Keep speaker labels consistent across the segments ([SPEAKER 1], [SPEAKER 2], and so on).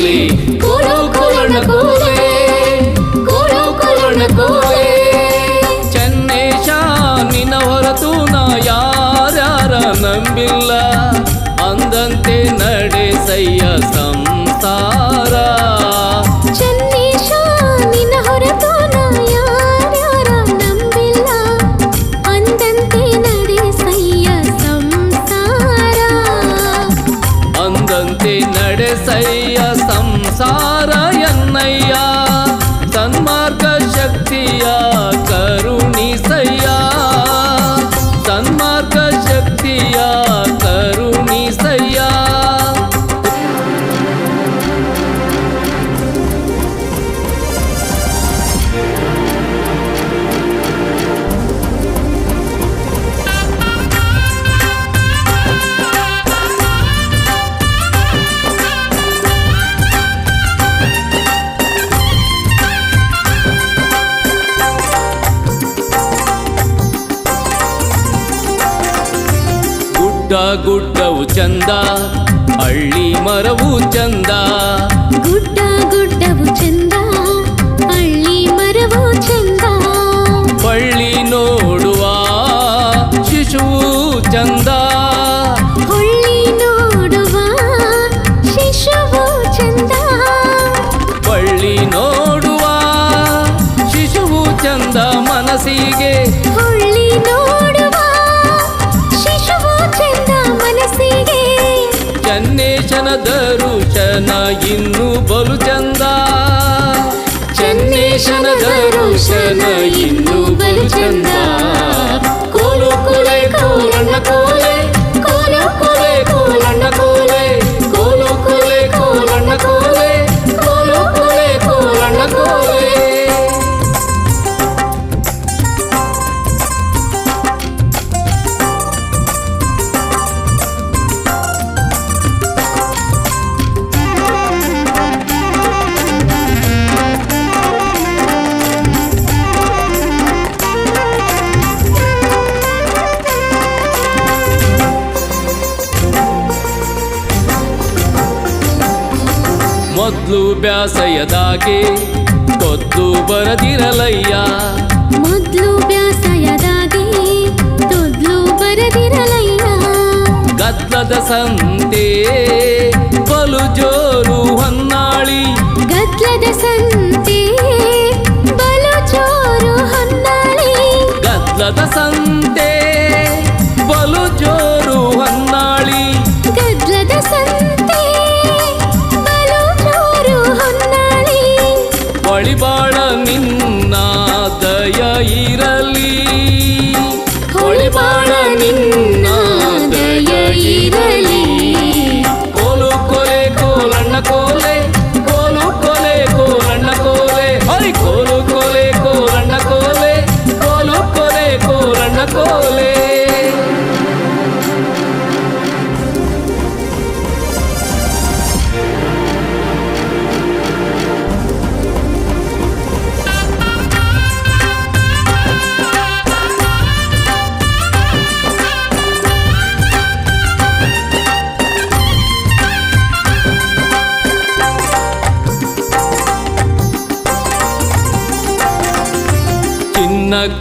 [SPEAKER 1] ಕೂಲಿ. ಕೂರೋ ಕೋಲಣ ಕೋಲೆ. ಕೂರೋ ಕೋಲಣ ಕೋಲೆ. ಚನ್ನೇಶ ನಿನ್ನ ಹೊರತು ನಾ ಯಾರ್ಯಾರ ನಂಬಿಲ್ಲ. ಅಂದಂತೆ ನಡೆಸಯ್ಯ ಸಂಸಾರ. ನಡೆಸೈ சார என்னையா சன்மார்க்க சக்தியா ಗುಡ್ಡ ಗುಡ್ಡವು ಚಂದ ಹಳ್ಳಿ ಮರವು ಚಂದ.
[SPEAKER 2] ಗುಡ್ಡ ಗುಡ್ಡವು ಚಂದ ಹಳ್ಳಿ ಮರವು ಚಂದ.
[SPEAKER 1] ಬಳ್ಳಿ ನೋಡುವ ಶಿಶುವು ಚಂದ.
[SPEAKER 2] ಹೊಳ್ಳಿ ನೋಡುವ ಶಿಶುವು ಚಂದ.
[SPEAKER 1] ಬಳ್ಳಿ ನೋಡುವ ಶಿಶುವು ಚಂದ ಮನಸ್ಸಿಗೆ.
[SPEAKER 2] ಹೊಳ್ಳಿ
[SPEAKER 1] ಚನ್ನೇಶನ ದರುಶನ ಇನ್ನು ಬಲು ಚಂದ
[SPEAKER 2] ಚನ್ನೇಶನ ದರುಶನ ಇನ್ನು ಬಲು ಚಂದ
[SPEAKER 1] ಮೊದ್ಲು ಬ್ಯಾಸಯದಾಗೆ ಕೊದ್ದು ಬರದಿರಲಯ್ಯ
[SPEAKER 2] ಮೊದ್ಲು ಬ್ಯಾಸಯದಾಗಿ ತೊದ್ಲು ಬರದಿರಲಯ್ಯ
[SPEAKER 1] ಗದ್ದಲದ ಸಂತೆ ಬಲು ಜೋರು ಹೊನ್ನಾಳಿ
[SPEAKER 2] ಗದ್ಲದ ಸಂತೆ ಬಲು ಜೋರು ಹೊನ್ನಾಳಿ
[SPEAKER 1] ಗದ್ದಲದ ಸಂತೆ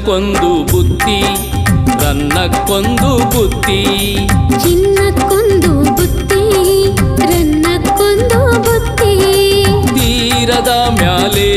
[SPEAKER 1] ಚಿನ್ನಕ್ಕೊಂದು ಕೊಂದು ಬುತ್ತಿ
[SPEAKER 2] ಚಿನ್ನ ಚಿನ್ನಕ್ಕೊಂದು ಬುತ್ತಿ ರನ್ನಕ್ಕೊಂದು ಬುತ್ತಿ.
[SPEAKER 1] ತೀರದ ಮ್ಯಾಲೆ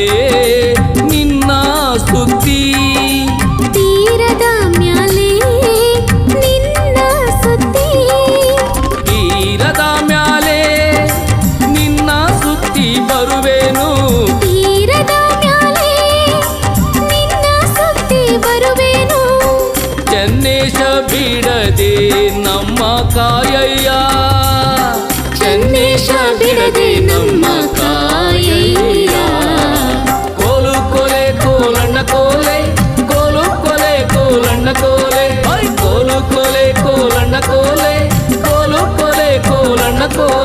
[SPEAKER 1] ಚೆನ್ನೇಶ ಬಿಡದೆ ನಮ್ಮ ಕಾಯಯ್ಯ ಚೆನ್ನೇಶ ಬಿಡದೆ ನಮ್ಮ ಕಾಯಯ್ಯ ಕೋಲು ಕೊಲೆ ಕೋಲಣ್ಣ ಕೋಲೆ ಕೋಲು ಕೊಲೆ ಕೋಲಣ್ಣ ಕೋಲೆ ಐ ಕೋಲು ಕೊಲೆ ಕೋಲಣ್ಣ ಕೋಲೆ ಕೋಲು ಕೊಲೆ ಕೋಲಣ್ಣ ಕೋಲೆ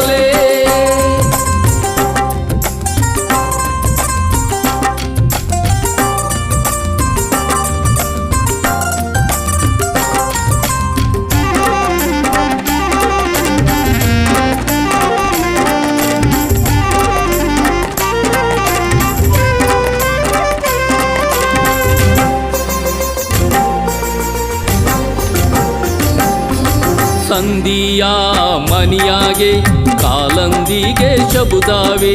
[SPEAKER 1] ಸಂಧಿಯ ಮನಿಯಾಗೆ ಕಾಲಂದಿಗೆ ಶಬುದಾವೆ.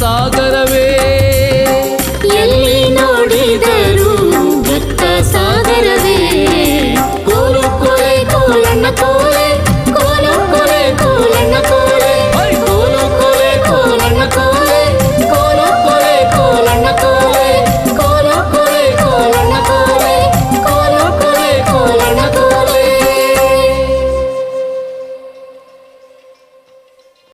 [SPEAKER 1] சாகரவே.